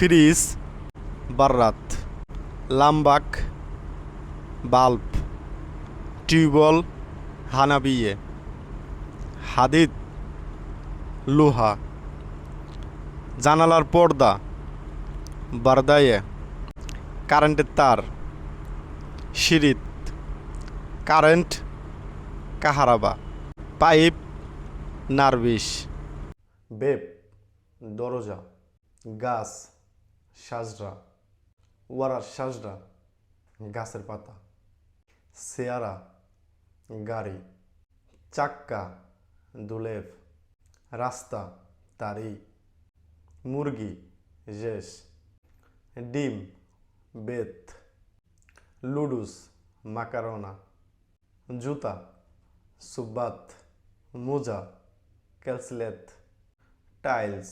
Fridge, বাররাত, লাম্বাক, bulb, tubewell, হানাবিয়ে, হাদিদ, লোহা, জানালার পর্দা, বারদায়ে, কারেন্টের তার, সিঁড়িত, কারেন্ট, কাহারাবা, পাইপ, নার্ভিস বেপ দরজা, গাছ সাজরা, ওয়ারার সাজরা, গাছের পাতা, সেয়ারা, গাড়ি, চাক্কা দুলেভ রাস্তা, তারি, মুরগি, জেস, ডিম, বেত, লুডুস, মাকারোনা, জুতা, সুব্বাত, মোজা ক্যালসিলেত টাইলস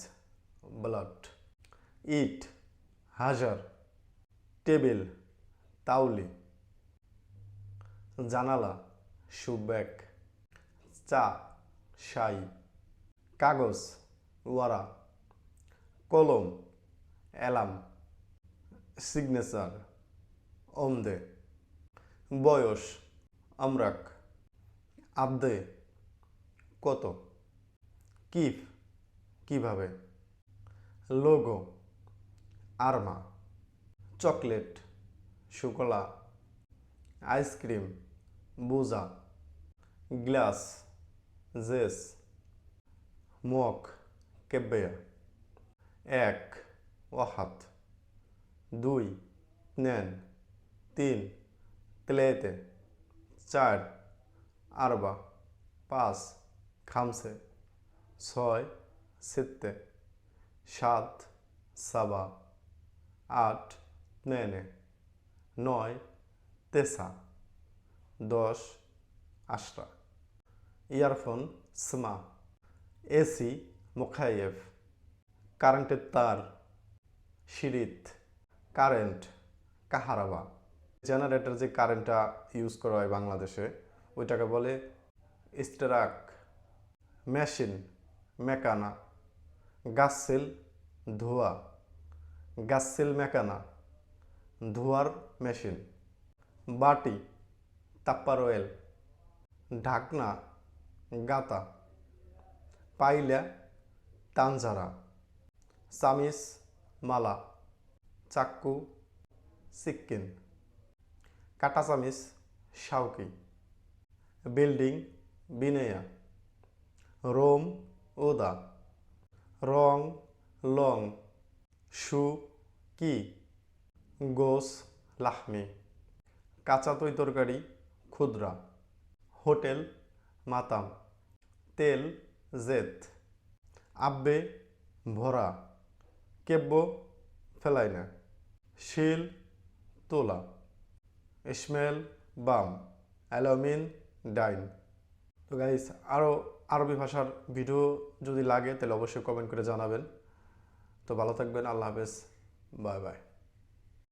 ব্লট ইট হাজার, টেবিল তাউলি জানালা সুব্যাক চা শাই কাগজ, ওয়ারা, কলম অ্যালাম সিগনেচার অমদে বয়স, আমরাক, আব্দে, কত, কিফ, কীভাবে, লোগো আরমা, চকলেট, শুকলা, আইসক্রিম, বুজা, গ্লাস, জেস মক কেব্বেয়া, এক ওয়াহাত দুই, নেন, তিন তেলেতে চার, আরবা, পাঁচ খামসে ছয়, সিত্তে, সাত, সাবা। আট নেনে নয়। তেসা। দশ, আশরা। ইয়ারফোন, স্মা। এসি মোখাইয়েফ কারেন্টের তার, সিঁড়িত। কারেন্ট, কাহারাবা। জেনারেটর যে কারেন্টটা ইউজ করা হয় বাংলাদেশে, ওইটাকে বলে স্টেরাক। মেশিন, মেকানা। গাসেল ধোয়া। গাসেল মেকানা, ধোয়ার মেশিন, বাটি, তাপ্পার অয়েল ঢাকনা গাতা পাইলা তানজারা সামিস মালা, চাক্কু সিক্কিন কাটা চামিচ শাউকি বিল্ডিং, বিনেয়া, রোম ওদা রং, লং সু কি? গোস, লাহমি। কাঁচা তৈ তরকারি ক্ষুদ্রা হোটেল, মাতাম। তেল জেত আব্বে, ভরা। কেব্য, ফেলাইনা। শিল, তোলা। ইসমেল বাম। অ্যালোমিন, ডাইন। তো গাইস আরও আরবি ভাষার ভিডিও যদি লাগে, তাহলে অবশ্যই কমেন্ট করে জানাবেন। তো ভালো থাকবেন, আল্লাহ হাফেজ। Bye bye.